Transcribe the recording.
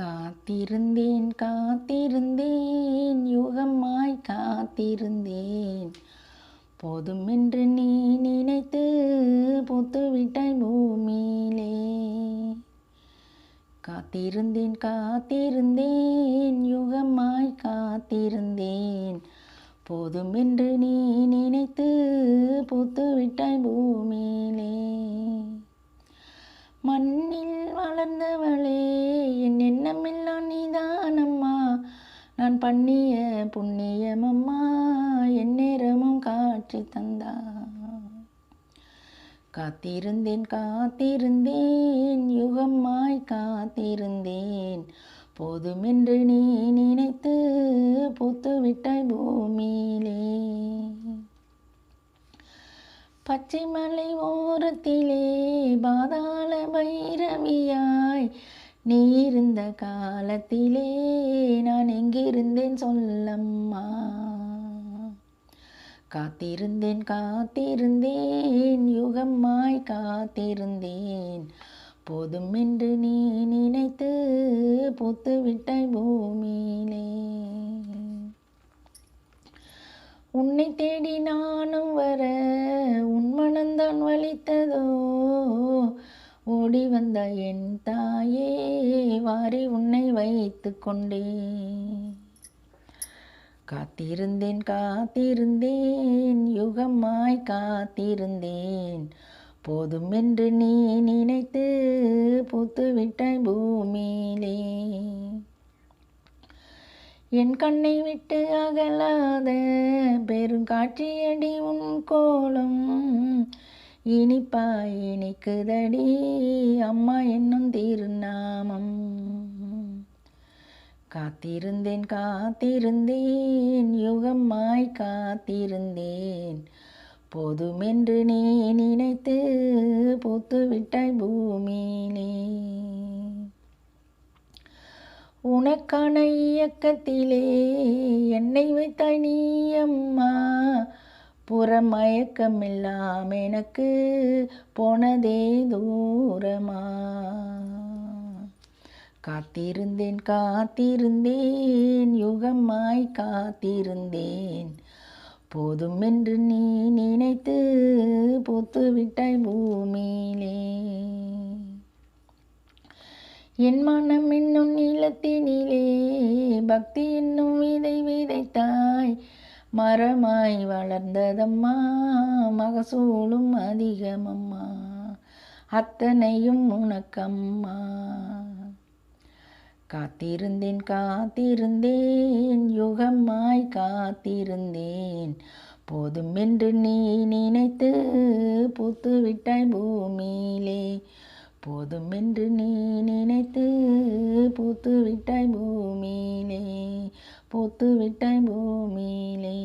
காத்திருந்தேன் காத்திருந்தேன். யுகமாய் காத்திருந்தேன். போதுமென்று நீ நினைத்து புத்துவிட்டாய் பூமியிலே. காத்திருந்தேன் காத்திருந்தேன். யுகமாய் காத்திருந்தேன். போதுமென்று நீ நினைத்து புத்துவிட்டாய் பூமியிலே. மண்ணில் வளர்ந்தவளே என் எண்ணமெல்லாம் நீதானம்மா. நான் பண்ணிய புண்ணியமம்மா என் நேரமும் காட்சி தந்தா. காத்திருந்தேன் காத்திருந்தேன் யுகமாய் காத்திருந்தேன். போதுமென்று நீ நினைத்து பூத்துவிட்டாய் பூமியிலே. பச்சை மலை ஓரத்திலே பாதாள நீ இருந்த காலத்திலே நான் எங்கிருந்தேன் சொல்லம்மா. காத்திருந்தேன் காத்திருந்தேன் யுகம்மாய் காத்திருந்தேன். போதும் என்று நீ நினைத்து பூத்துவிட்டாய் பூமியிலே. உன்னை தேடி நானும் வர உன் மனந்தான் வலித்ததோ? ஓடி வந்த என் தாயே வாரி உன்னை வைத்து கொண்டே. காத்திருந்தேன் காத்திருந்தேன் யுகமாய் காத்திருந்தேன். போதும் என்று நீ நினைத்து பூத்துவிட்டாய் பூமியிலே. என் கண்ணை விட்டு அகலாத பெருங்காட்சியடி உன் கோலம். இனிப்பாய் இனிக்குதடி அம்மா என்னும் திருநாமம். காத்திருந்தேன் காத்திருந்தேன் யுகமாய் காத்திருந்தேன். போதுமென்று நீ நினைத்து பூத்துவிட்டாய் பூமியிலே. உனக்கான இயக்கத்திலே என்னை வைத்தாய் நீ அம்மா. புறமயக்கமில்லாம் எனக்கு போனதே தூரமா. காத்திருந்தேன் காத்திருந்தேன் யுகமாய் காத்திருந்தேன். போதும் என்று நீ நினைத்து பூத்துவிட்டாய் பூமியிலே. என் மனம் என்னும் நீளத்தினிலே பக்தி என்னும் விதை விதைத்தாய். மரமாய் வளர்ந்ததம்மா மகசூலும் அதிகமம்மா அத்தனையும் உனக்கம்மா. காத்திருந்தேன் காத்திருந்தேன் யுகமாய் காத்திருந்தேன். போதும் என்று நீ நினைத்து பூத்துவிட்டாய் பூமியிலே. போதும் என்று நீ நினைத்து பூத்துவிட்டாய் பூமியிலே. பூத்து விட்ட பூமியிலே.